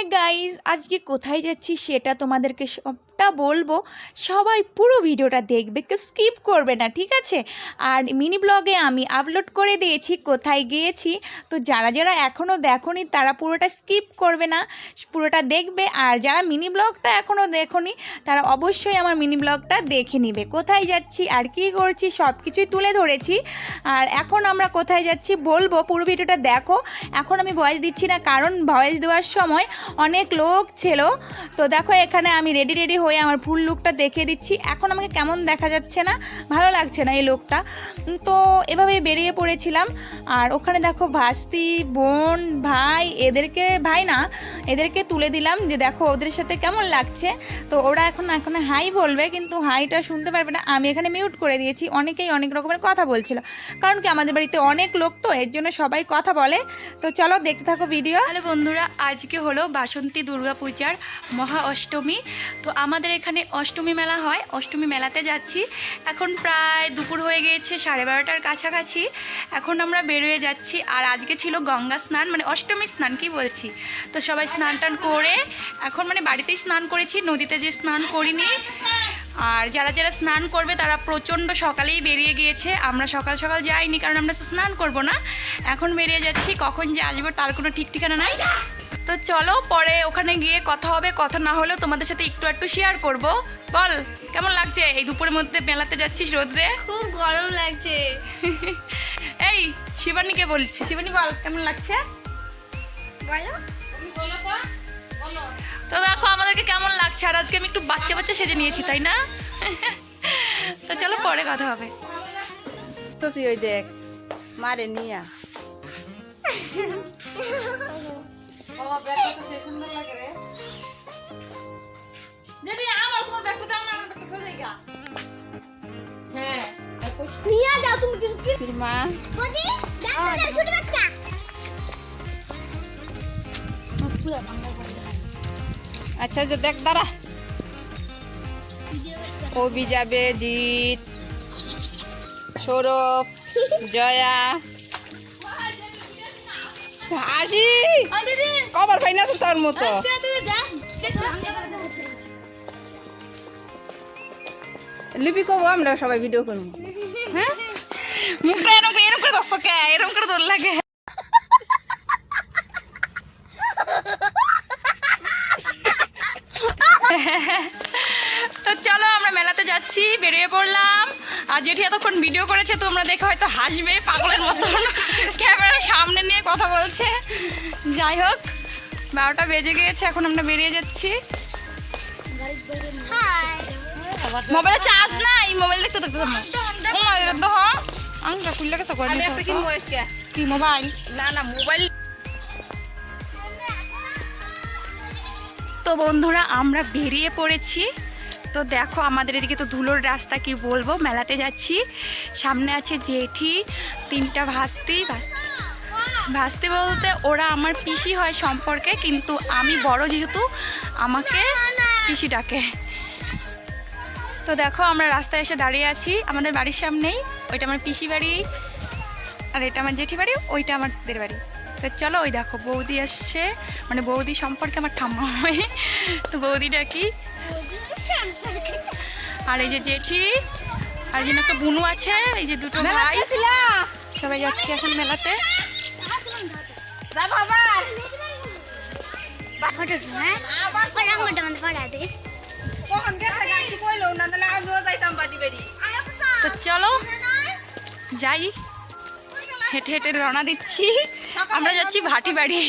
হ্যাঁ গাইজ আজকে কোথায় যাচ্ছি সেটা তোমাদেরকে সবটা বলব, সবাই পুরো ভিডিওটা দেখবে, কেউ স্কিপ করবে না, ঠিক আছে? আর মিনি ব্লগে আমি আপলোড করে দিয়েছি, কোথায় গিয়েছি, তো যারা যারা এখনও দেখোনি, তারা পুরোটা স্কিপ করবে না, পুরোটা দেখবে, আর যারা মিনি ব্লগটা এখনও দেখোনি, তারা অবশ্যই আমার মিনি ব্লগটা দেখে নিবে, কোথায় যাচ্ছি, আর কি করছি সব কিছুই তুলে ধরেছি, আর এখন আমরা কোথায় যাচ্ছি বলব, পুরো ভিডিওটা দেখো, এখন আমি ভয়েস দিচ্ছি না, কারণ ভয়েস দেওয়ার সময় অনেক লোক ছিল, তো দেখো এখানে আমি রেডি রেডি হয়ে আমার ফুল লুকটা দেখিয়ে দিচ্ছি। এখন আমাকে কেমন দেখা যাচ্ছে না? ভালো লাগছে না এই লোকটা তো এভাবে বেরিয়ে পড়েছিলাম। আর ওখানে দেখো ভাস্তি, বোন, ভাই, এদেরকে, ভাই না, এদেরকে তুলে দিলাম যে দেখো ওদের সাথে কেমন লাগছে। তো ওরা এখন এখন হাই বলবে, কিন্তু হাইটা শুনতে পারবে না। আমি এখানে মিউট করে দিয়েছি। অনেকেই অনেক রকমের কথা বলছিল। কারণ কি আমাদের বাড়িতে অনেক লোক তো, এর জন্য সবাই কথা বলে। তো চলো দেখতে থাকো ভিডিও হ্যালো বন্ধুরা, আজকে হলো বাসন্তী দুর্গা পূজার মহা অষ্টমী তো আমাদের এখানে অষ্টমী মেলা হয়, অষ্টমী মেলাতে যাচ্ছি। এখন প্রায় দুপুর হয়ে গিয়েছে, সাড়ে বারোটার কাছাকাছি। এখন আমরা বেরোয় যাচ্ছি, আর আজকে ছিল গঙ্গা স্নান মানে অষ্টমী স্নান, কি বলছি? তো সবাই স্নান টান করে, এখন মানে বাড়িতেই স্নান করেছি, নদীতে যে স্নান করিনি। আর যারা যারা স্নান করবে, তারা প্রচণ্ড সকালেই বেরিয়ে গিয়েছে। আমরা সকাল সকাল যাইনি, কারণ আমরা স্নান করব না। এখন বেরিয়ে যাচ্ছি, কখন যে আসব, তার কোনো ঠিক ঠিকানা নাই। তো চলো পরে ওখানে গিয়ে কথা হবে কথা না হলেও তোমাদের সাথে একটু একটু শেয়ার করব। বল কেমন লাগছে? এই দুপুরের মধ্যে মেলাতে যাচ্ছিস রোদ্রে? খুব গরম লাগছে। এই শিবানীকে বলছি। শিবানী বল কেমন লাগছে? বলো। তো দেখো আমাদেরকে কেমন লাগছে? আর আজকে আমি একটু বাচ্চা বাচ্চা সেজে নিয়েছি তাই না? তো চলো পরে কথা হবে। তো ওই দেখ মারে নিয়া। মা। ছোট বাচ্চা আচ্ছা যে দেখ দাঁড়া। কবি যাবে জিৎ সৌরভ জয়া। দিদি কবার পাই না তো তোর মতো। লিপি কবো, আমরা সবাই ভিডিও করব। হ্যাঁ? মুখটা এরকম করে এরকম করে দস্ত কে? এরকম করে দোল লাগে তো চলো আমরা মেলাতে যাচ্ছি, বেরিয়ে পড়লাম। আর জেঠি এতক্ষণ ভিডিও করেছে তোমরা দেখে হয়তো হাসবে পাগলের মতন। ক্যামেরার সামনে নিয়ে কথা বলছে। যাই হোক বারোটা বেজে গিয়েছে এখন আমরা বেরিয়ে যাচ্ছি। মোবাইলে চার্জ নাই মোবাইল দেখতে দেখতে তোমরা। ও মা এর আংটা খুললে গেছে করে কি মোবাইল? না না মোবাইল তো বন্ধুরা আমরা বেরিয়ে পড়েছি। তো দেখো আমাদের এদিকে তো ধুলোর রাস্তা কি বলব? মেলাতে যাচ্ছি। সামনে আছে জেঠি, তিনটা ভাস্তি। ভাস্তি ভাস্তি বলতে ওরা আমার পিসি হয় সম্পর্কে, কিন্তু আমি বড় যেহেতু, আমাকে পিসি ডাকে। তো দেখো আমরা রাস্তায় এসে দাঁড়িয়ে আছি, আমাদের বাড়ির সামনেই। ওইটা আমার পিসি বাড়ি আর এটা আমার জেঠি বাড়ি, ওইটা আমাদের বাড়ি। তো চলো ওই দেখো বৌদি আসছে। মানে বৌদি সম্পর্কে আমার ঠাম্মা হয়। তো বৌদি ডাকি আর এই যে জেঠি আর জন্য একটা বুনু আছে এই যে দুটো ভাই। সবাই যাচ্ছি এখন মেলাতে। হ্যাঁ? তো চলো যাই। হেঁটে হেঁটে রওনা দিচ্ছি। আমরা যাচ্ছি ভাটি বাড়ি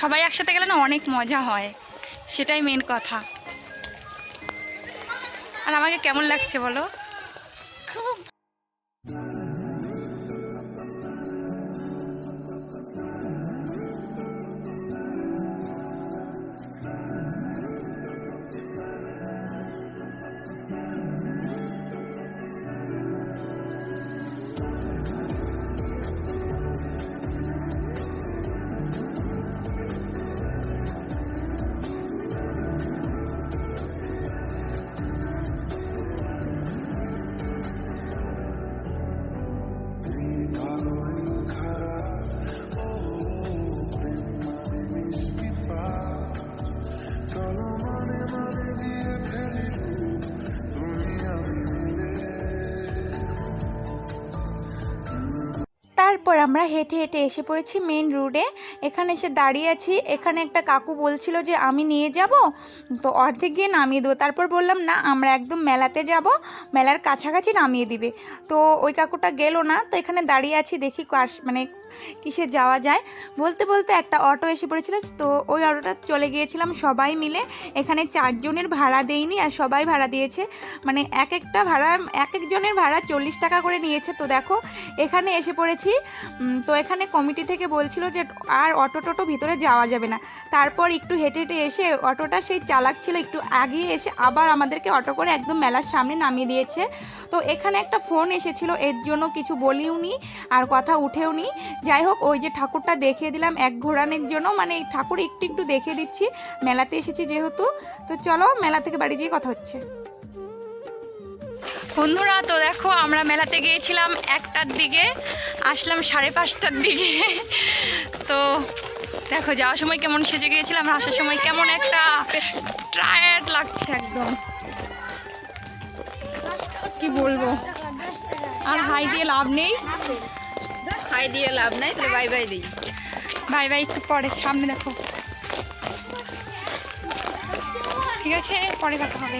সবাই একসাথে গেলে না অনেক মজা হয়। সেটাই মেন কথা। আর আমাকে কেমন লাগছে বলো? তারপর আমরা হেঁটে হেঁটে এসে পড়েছি মেন রোডে এখানে এসে দাঁড়িয়ে আছি। এখানে একটা কাকু বলছিল যে, আমি নিয়ে যাব? তো অর্ধেক গিয়ে নামিয়ে দেবো। তারপর বললাম, না, আমরা একদম মেলাতে যাব। মেলার কাছাকাছি নামিয়ে দিবে। তো ওই কাকুটা গেল না। তো এখানে দাঁড়িয়ে আছি, দেখি কার মানে কিসে যাওয়া যায়। বলতে বলতে একটা অটো এসে পড়েছিল। তো ওই অটোটা চলে গিয়েছিলাম সবাই মিলে। এখানে চারজনের ভাড়া দেয়নি আর সবাই ভাড়া দিয়েছে। মানে এক একটা ভাড়া, এক একজনের ভাড়া চল্লিশ টাকা করে নিয়েছে। তো দেখো, এখানে এসে পড়েছি। তো এখানে কমিটি থেকে বলছিল যে আর অটো টোটো ভিতরে যাওয়া যাবে না। তারপর একটু হেঁটে হেঁটে এসে অটোটা সেই চালাক ছিল, একটু আগিয়ে এসে আবার আমাদেরকে অটো করে একদম মেলার সামনে নামিয়ে দিয়েছে। তো এখানে একটা ফোন এসেছিল, এর জন্য কিছু বলিও নি আর কথা উঠেও নি। যাই হোক, ওই যে ঠাকুরটা দেখিয়ে দিলাম এক ঘোরানোর জন্য মানে ঠাকুর একটু একটু দেখিয়ে দিচ্ছি। মেলাতে এসেছি যেহেতু, তো চলো মেলা থেকে বাড়ি যেয়ে কথা হচ্ছে। বন্ধুরা তো দেখো আমরা মেলাতে গিয়েছিলাম একটার দিকে আসলাম সাড়ে পাঁচটার দিকে। তো দেখো যাওয়ার সময় কেমন সেজে গিয়েছিলাম আসার সময় কেমন একটা টায়ার্ড লাগছে একদম। কি বলব? আর হাই দিয়ে লাভ নেই। হাই দিয়ে লাভ নেই তাহলে বাই বাই দিই। বাই বাই একটু পরে সামনে দেখো। ঠিক আছে পরে কথা হবে।